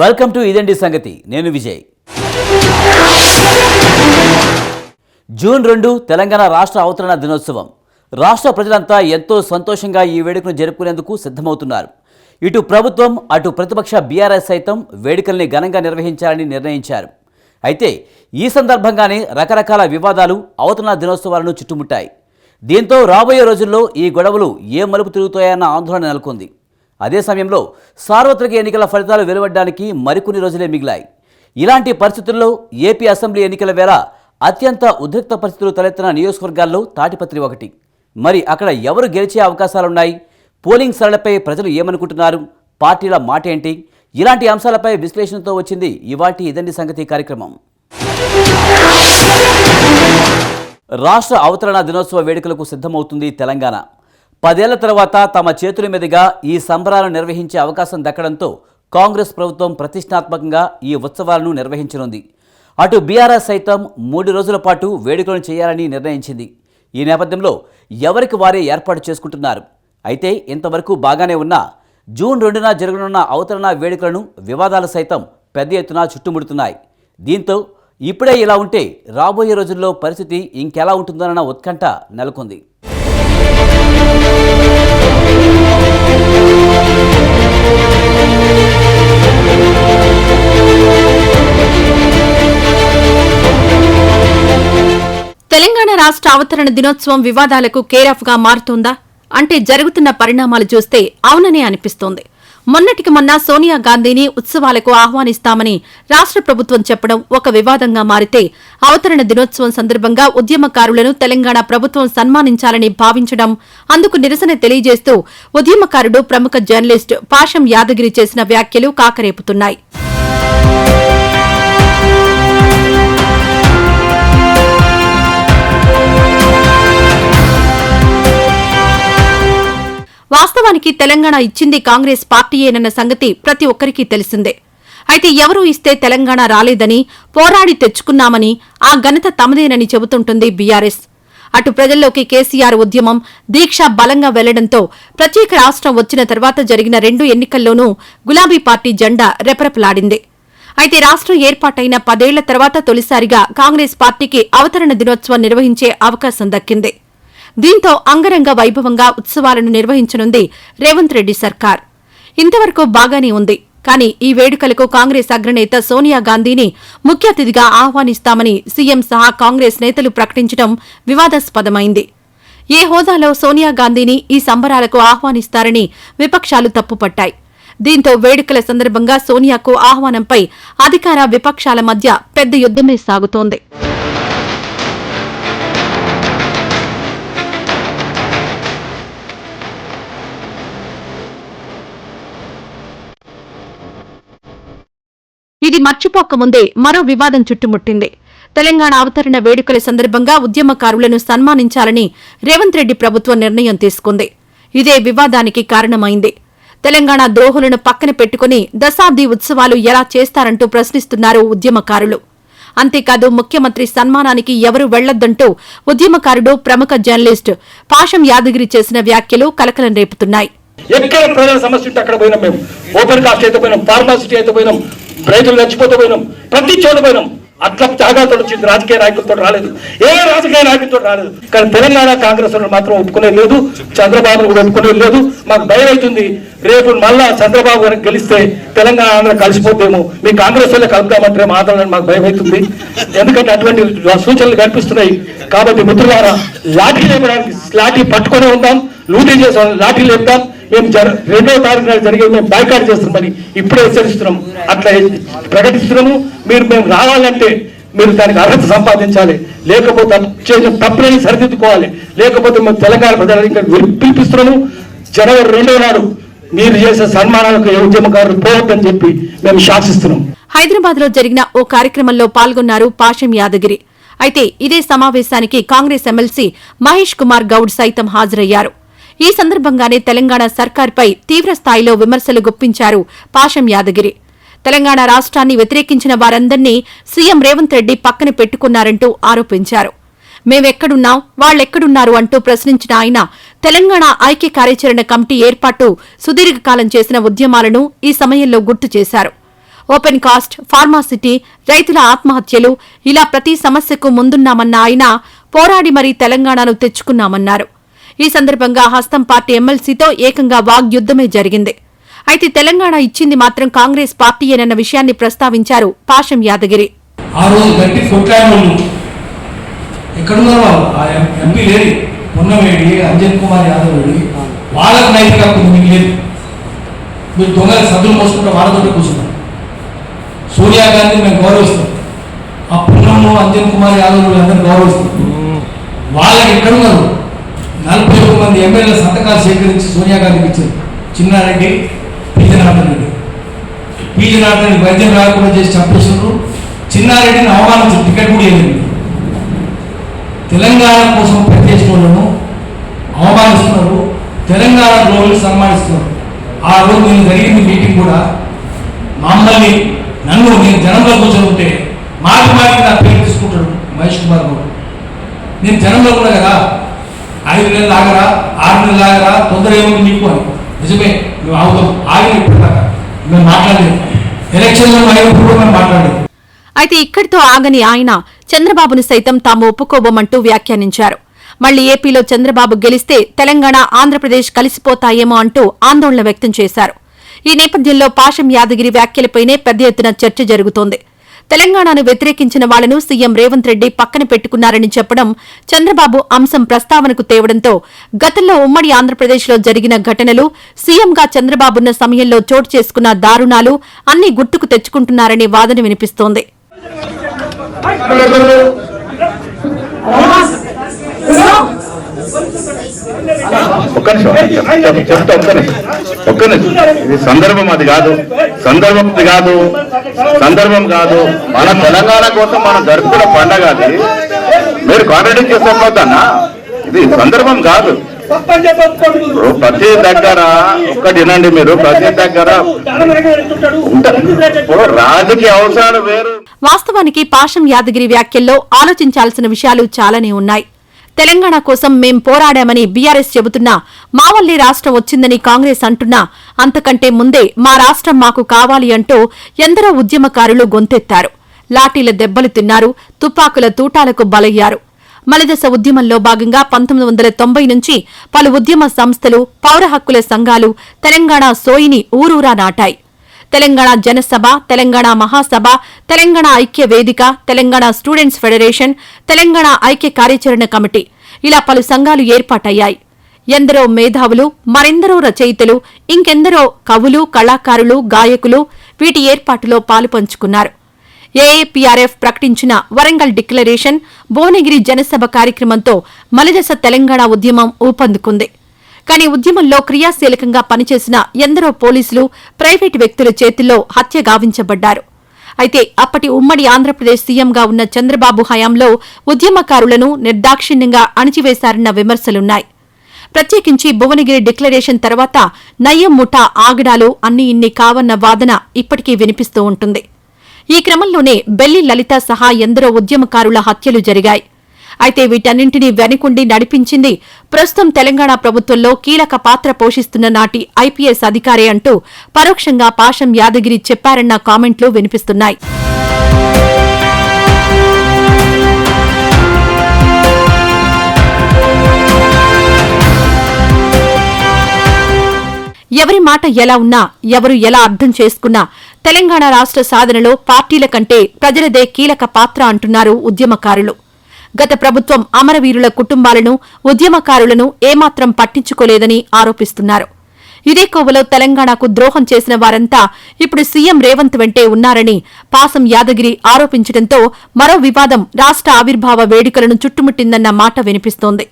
Welcome to ఇదండి సంగతి నేను విజయ్. జూన్ రెండు తెలంగాణ రాష్ట్ర అవతరణ దినోత్సవం. రాష్ట్ర ప్రజలంతా ఎంతో సంతోషంగా ఈ వేడుకను జరుపుకునేందుకు సిద్ధమవుతున్నారు. ఇటు ప్రభుత్వం అటు ప్రతిపక్ష బీఆర్ఎస్ సైతం వేడుకల్ని ఘనంగా నిర్వహించాలని నిర్ణయించారు. అయితే ఈ సందర్భంగానే రకరకాల వివాదాలు అవతరణ దినోత్సవాలను చుట్టుముట్టాయి. దీంతో రాబోయే రోజుల్లో ఈ గొడవలు ఏ మలుపు తిరుగుతాయన్న ఆందోళన నెలకొంది. అదే సమయంలో సార్వత్రిక ఎన్నికల ఫలితాలు వెలువడడానికి మరికొన్ని రోజులే మిగిలాయి. ఇలాంటి పరిస్థితుల్లో ఏపీ అసెంబ్లీ ఎన్నికల వేళ అత్యంత ఉద్రిక్త పరిస్థితులు తలెత్తిన నియోజకవర్గాల్లో తాటిపత్రి ఒకటి. మరి అక్కడ ఎవరు గెలిచే అవకాశాలున్నాయి? పోలింగ్ సరళపై ప్రజలు ఏమనుకుంటున్నారు? పార్టీల మాట ఏంటి? ఇలాంటి అంశాలపై విశ్లేషణతో వచ్చింది ఇవాటి ఇదండి సంగతి కార్యక్రమం. రాష్ట్ర అవతరణ దినోత్సవ వేడుకలకు సిద్ధమవుతుంది తెలంగాణ. పదేళ్ళ తర్వాత తమ చేతుల మీదుగా ఈ సంబరాలను నిర్వహించే అవకాశం దక్కడంతో కాంగ్రెస్ ప్రభుత్వం ప్రతిష్టాత్మకంగా ఈ ఉత్సవాలను నిర్వహించనుంది. అటు బీఆర్ఎస్ సైతం మూడు రోజుల పాటు వేడుకలను చేయాలని నిర్ణయించింది. ఈ నేపథ్యంలో ఎవరికి వారే ఏర్పాటు చేసుకుంటున్నారు? అయితే ఇంతవరకు బాగానే ఉన్నా జూన్ రెండున జరగనున్న అవతరణ వేడుకలను వివాదాలు సైతం పెద్ద ఎత్తున చుట్టుముడుతున్నాయి. దీంతో ఇప్పుడే ఇలా ఉంటే రాబోయే రోజుల్లో పరిస్థితి ఇంకెలా ఉంటుందన్న ఉత్కంఠ నెలకొంది. తెలంగాణ రాష్ట్ర అవతరణ దినోత్సవం వివాదాలకు కేరాఫ్గా మారుతోందా? అంటే జరుగుతున్న పరిణామాలు చూస్తే అవుననే అనిపిస్తోంది. మొన్నటికి మొన్న సోనియా గాంధీని ఉత్సవాలకు ఆహ్వానిస్తామని రాష్ట్ర ప్రభుత్వం చెప్పడం ఒక వివాదంగా మారితే అవతరణ దినోత్సవం సందర్భంగా ఉద్యమకారులను తెలంగాణ ప్రభుత్వం సన్మానించాలని భావించడం అందుకు నిరసన తెలియజేస్తూ ఉద్యమకారుడు ప్రముఖ జర్నలిస్ట్ పాషం యాదగిరి చేసిన వ్యాఖ్యలు కాకరేపుతున్నాయి. వాస్తవానికి తెలంగాణ ఇచ్చింది కాంగ్రెస్ పార్టీయేనన్న సంగతి ప్రతి ఒక్కరికీ తెలిసిందే. అయితే ఎవరూ ఇస్తే తెలంగాణ రాలేదని పోరాడి తెచ్చుకున్నామని ఆ ఘనత తమదేనని చెబుతుంటుంది బీఆర్ఎస్. అటు ప్రజల్లోకి కేసీఆర్ ఉద్యమం దీక్ష బలంగా వెళ్ళడంతో ప్రత్యేక రాష్ట్రం వచ్చిన తర్వాత జరిగిన రెండు ఎన్నికల్లోనూ గులాబీ పార్టీ జెండా రెపరెపలాడింది. అయితే రాష్ట్రం ఏర్పాటైన పదేళ్ళ తర్వాత తొలిసారిగా కాంగ్రెస్ పార్టీకి అవతరణ దినోత్సవం నిర్వహించే అవకాశం దక్కింది. దీంతో అంగరంగ వైభవంగా ఉత్సవాలను నిర్వహించనుంది రేవంత్ రెడ్డి సర్కార్. ఇంతవరకు బాగానే ఉంది. కానీ ఈ వేడుకలకు కాంగ్రెస్ అగ్రనేత సోనియా గాంధీని ముఖ్య అతిథిగా ఆహ్వానిస్తామని సీఎం సహా కాంగ్రెస్ నేతలు ప్రకటించడం వివాదాస్పదమైంది. ఏ హోదాలో సోనియా గాంధీని ఈ సంబరాలకు ఆహ్వానిస్తారని విపక్షాలు తప్పుపట్టాయి. దీంతో వేడుకల సందర్భంగా సోనియాకు ఆహ్వానంపై అధికార విపక్షాల మధ్య పెద్ద యుద్దమే సాగుతోంది. ఇది మర్చిపోకముందే మరో వివాదం చుట్టుముట్టింది. తెలంగాణ అవతరణ వేడుకల సందర్భంగా ఉద్యమకారులను సన్మానించాలని రేవంత్ రెడ్డి ప్రభుత్వం నిర్ణయం తీసుకుంది. ఇదే వివాదానికి కారణమైంది. తెలంగాణ ద్రోహులను పక్కన పెట్టుకుని దశాబ్ది ఉత్సవాలు ఎలా చేస్తారంటూ ప్రశ్నిస్తున్నారు ఉద్యమకారులు. అంతేకాదు ముఖ్యమంత్రి సన్మానానికి ఎవరు వెళ్ళొద్దంటూ ఉద్యమకారుడు ప్రముఖ జర్నలిస్ట్ పాషం యాదగిరి చేసిన వ్యాఖ్యలు కలకలం రేపుతున్నాయి. ఎక్కడ ప్రజల సమస్య ఉంటే అక్కడ పోయినాం మేము. ఓపెన్ కాస్ట్ అయితే పోయినాం ఫార్మాసిటీ అయితే పోయినాం. రైతులు చచ్చిపోతే పోయినాం. ప్రతి చోట పోయినాం. అట్లా త్యాగాలతో వచ్చింది. రాజకీయ నాయకులతో రాలేదు. ఏ రాజకీయ నాయకులతో రాలేదు. కానీ తెలంగాణ కాంగ్రెస్ వాళ్ళు మాత్రం ఒప్పుకునేది లేదు. చంద్రబాబు కూడా ఒప్పుకునేది లేదు. మాకు భయం అవుతుంది. రేపు మళ్ళా చంద్రబాబు గారికి గెలిస్తే తెలంగాణ ఆంధ్ర కలిసిపోతేమో మీ కాంగ్రెస్ వాళ్ళే కలుపుతామంటే మాత్రం మాకు భయం అవుతుంది. ఎందుకంటే అటువంటి సూచనలు కనిపిస్తున్నాయి. కాబట్టి మిత్రులారా లాఠీ లేపడానికి లాఠీ పట్టుకొని ఉందాం. లూటీ చేసాం లాఠీ లేపుదాం. మేము జర రెండో తారీఖు నాడు జరిగే మేము బాయ్కాట్ చేస్తున్నామని ఇప్పుడే హెచ్చరిస్తున్నాం. అట్లా ప్రకటిస్తున్నాము. మీరు మేము రావాలంటే మీరు దానికి అర్హత సంపాదించాలి. లేకపోతే చేసిన తప్పులని సరిదిద్దుకోవాలి. లేకపోతే మేము తెలంగాణ ప్రజలను ఇంకా పిలిపిస్తున్నాము జనవరి రెండో నాడు మీరు చేసే సన్మానాలకు ఏ ఉద్యమకారులు పోవద్దని చెప్పి మేము శాసిస్తున్నాం. హైదరాబాద్లో జరిగిన ఓ కార్యక్రమంలో పాల్గొన్నారు పాషం యాదగిరి. అయితే ఇదే సమావేశానికి కాంగ్రెస్ ఎమ్మెల్సీ మహేష్ కుమార్ గౌడ్ సైతం హాజరయ్యారు. ఈ సందర్భంగానే తెలంగాణ సర్కార్పై తీవ్ర స్థాయిలో విమర్శలు గుప్పించారు పాషం యాదగిరి. తెలంగాణ రాష్ట్రాన్ని వ్యతిరేకించిన వారందర్నీ సీఎం రేవంత్ రెడ్డి పక్కన పెట్టుకున్నారంటూ ఆరోపించారు. మేమెక్కడున్నాం వాళ్ళెక్కడున్నారు అంటూ ప్రశ్నించిన ఆయన తెలంగాణ ఐక్య కార్యాచరణ కమిటీ ఏర్పాటు సుదీర్ఘకాలం చేసిన ఉద్యమాలను ఈ సమయంలో గుర్తు చేశారు. ఓపెన్ కాస్ట్ ఫార్మాసిటీ రైతుల ఆత్మహత్యలు ఇలా ప్రతి సమస్యకు ముందున్నామన్న ఆయన పోరాడి మరీ తెలంగాణను తెచ్చుకున్నామన్నారు. ఈ సందర్భంగా హస్తం పార్టీ ఎమ్మెల్సీతో ఏకంగా వాగ్యుద్ధమే జరిగింది. అయితే తెలంగాణ ఇచ్చింది మాత్రం కాంగ్రెస్ పార్టీయేనన్న విషయాన్ని ప్రస్తావించారు పాషం యాదగిరి. ఆ రోజు గట్టి కొట్టాను వాళ్ళు ఎక్కడున్నారు వాళ్ళు? ఆ ఎం- ఎంపీ లేరు. పొన్నవేడి అంజన్ కుమార్ యాదవ్ వేడి వాళ్ళకు నైతిక హక్కు ఉంది, మీకు లేదు. మీరు దొంగల మోసుకుంటే వాళ్ళతో కూర్చున్నారు సోనియా గాంధీ మేము గౌరవిస్తాం. ఆ పున్నము అంజన్ కుమార్ యాదవ్ అందరూ గౌరవిస్తాం. వాళ్ళకి ఎక్కడున్నారు? నలభై ఎమ్మెల్యేల సంతకాలు సేకరించి సోనియా గారికి ఇచ్చారు. చిన్నారెడ్డి పీజనాథన్ రెడ్డి. పీజనాథన్ రెడ్డి వైద్యం రాకుండా చేసి చంపేస్తున్నారు చిన్నారెడ్డిని అవమానించారు టికెట్ కూడా ఇవ్వలేదు. తెలంగాణ కోసం పనిచేసిన వాళ్ళను అవమానిస్తున్నారు. తెలంగాణ రోజులు సన్మానిస్తున్నారు. ఆ రోజు నేను జరిగిన మీటింగ్ కూడా మమ్మల్ని నన్ను నేను జనంలో కూర్చొని ఉంటే మాటి మాటికి నా పేరు తీసుకుంటాడు మహేష్ కుమార్ గారు నేను జనంలో కూడా కదా ఐదు నెలలు ఆగరా ఆరు నెలలు ఆగరా తొందర ఏముంది నీకు అని. నిజమే మేము ఆగుతాం ఆగిన ఇప్పటిదాకా మేము మాట్లాడలేదు. ఎలక్షన్లో అయినప్పుడు మేము మాట్లాడలేదు. అయితే ఇక్కడితో ఆగని ఆయన చంద్రబాబును సైతం తాము ఒప్పుకోబోమంటూ వ్యాఖ్యానించారు. మళ్ళీ ఏపీలో చంద్రబాబు గెలిస్తే తెలంగాణ ఆంధ్రప్రదేశ్ కలిసిపోతాయేమో అంటూ ఆందోళన వ్యక్తం చేశారు. ఈ నేపథ్యంలో పాషం యాదగిరి వ్యాఖ్యలపైనే పెద్ద ఎత్తున చర్చ జరుగుతోంది. తెలంగాణను వ్యతిరేకించిన వాళ్ళను సీఎం రేవంత్ రెడ్డి పక్కన పెట్టుకున్నారని చెప్పడం చంద్రబాబు అంశం ప్రస్తావనకు తేవడంతో గతంలో ఉమ్మడి ఆంధ్రప్రదేశ్లో జరిగిన ఘటనలు సీఎంగా చంద్రబాబున్న సమయంలో చోటు చేసుకున్న దారుణాలు అన్ని గుర్తుకు తెచ్చుకుంటున్నారనే వాదన వినిపిస్తోంది. ఒక్క నిమిషం చెప్తా ఒక్క నిమిషం ఒక్క నిమిషం. ఇది సందర్భం అది కాదు. సందర్భం అది కాదు. సందర్భం కాదు. మన తెలంగాణ కోసం మనం జరుపుకున్న పండగ అది. మీరు కాంట్రడిక్ట్ చేసుకోవద్దన్నా ఇది సందర్భం కాదు. ప్రతి దగ్గర ఒక్కటి వినండి మీరు. ప్రతి దగ్గర రాజకీయ అవసరాలు వేరు. వాస్తవానికి పాషం యాదగిరి వ్యాఖ్యల్లో ఆలోచించాల్సిన విషయాలు చాలానే ఉన్నాయి. తెలంగాణ కోసం మేం పోరాడామని బీఆర్ఎస్ చెబుతున్నా. మా వల్లే రాష్ట్రం వచ్చిందని కాంగ్రెస్ అంటున్నా. అంతకంటే ముందే మా రాష్ట్రం మాకు కావాలి అంటూ ఎందరో ఉద్యమకారులు గొంతెత్తారు. లాఠీల దెబ్బలు తిన్నారు తుపాకుల తూటాలకు బలయ్యారు. మలిదశ ఉద్యమంలో భాగంగా పంతొమ్మిది వందల తొంభై నుంచి పలు ఉద్యమ సంస్థలు పౌర హక్కుల సంఘాలు తెలంగాణ సోయిని ఊరూరా నాటాయి. తెలంగాణ జనసభ తెలంగాణ మహాసభ తెలంగాణ ఐక్య వేదిక తెలంగాణ స్టూడెంట్స్ ఫెడరేషన్ తెలంగాణ ఐక్య కార్యాచరణ కమిటీ. ఇలా పలు సంఘాలు ఏర్పాటయ్యాయి. ఎందరో మేధావులు మరెందరో రచయితలు ఇంకెందరో కవులు కళాకారులు గాయకులు వీటి ఏర్పాటులో పాలుపంచుకున్నారు ఏఏపీఆర్ఎఫ్ ప్రకటించిన వరంగల్ డిక్లరేషన్ భువనగిరి జనసభ కార్యక్రమంతో మలిదశ తెలంగాణ ఉద్యమం ఊపందుకుంది. కానీ ఉద్యమంలో క్రియాశీలకంగా పనిచేసిన ఎందరో పోలీసులు ప్రైవేటు వ్యక్తుల చేతుల్లో హత్య గావించబడ్డారు. అయితే అప్పటి ఉమ్మడి ఆంధ్రప్రదేశ్ సీఎంగా ఉన్న చంద్రబాబు హయాంలో ఉద్యమకారులను నిర్దాక్షిణ్యంగా అణిచివేశారన్న విమర్శలున్నాయి. ప్రత్యేకించి భువనగిరి డిక్లరేషన్ తర్వాత నయ్యం ముఠా ఆగడాలు అన్ని ఇన్ని కావన్న వాదన ఇప్పటికీ వినిపిస్తూ ఉంటుంది. ఈ క్రమంలోనే బెల్లి లలిత సహా ఎందరో ఉద్యమకారుల హత్యలు జరిగాయి. అయితే వీటన్నింటినీ వెనుకుండి నడిపించింది ప్రస్తుతం తెలంగాణ ప్రభుత్వంలో కీలక పాత్ర పోషిస్తున్న నాటి ఐపీఎస్ అధికారే అంటూ పరోక్షంగా పాషం యాదగిరి చెప్పారన్న కామెంట్లు వినిపిస్తున్నాయి. ఎవరి మాట ఎలా ఉన్నా ఎవరు ఎలా అర్థం చేసుకున్నా తెలంగాణ రాష్ట్ర సాధనలో పార్టీల కంటే ప్రజలదే కీలక పాత్ర అంటున్నారు ఉద్యమకారులు. గత ప్రభుత్వం అమరవీరుల కుటుంబాలను ఉద్యమకారులను ఏమాత్రం పట్టించుకోలేదని ఆరోపిస్తున్నారు. ఇదే కోవలో తెలంగాణకు ద్రోహం చేసిన వారంతా ఇప్పుడు సీఎం రేవంత్ వెంటే ఉన్నారని పాసం యాదగిరి ఆరోపించడంతో మరో వివాదం రాష్ట్ర ఆవిర్భావ వేడుకలను చుట్టుముట్టిందన్న మాట వినిపిస్తోంది.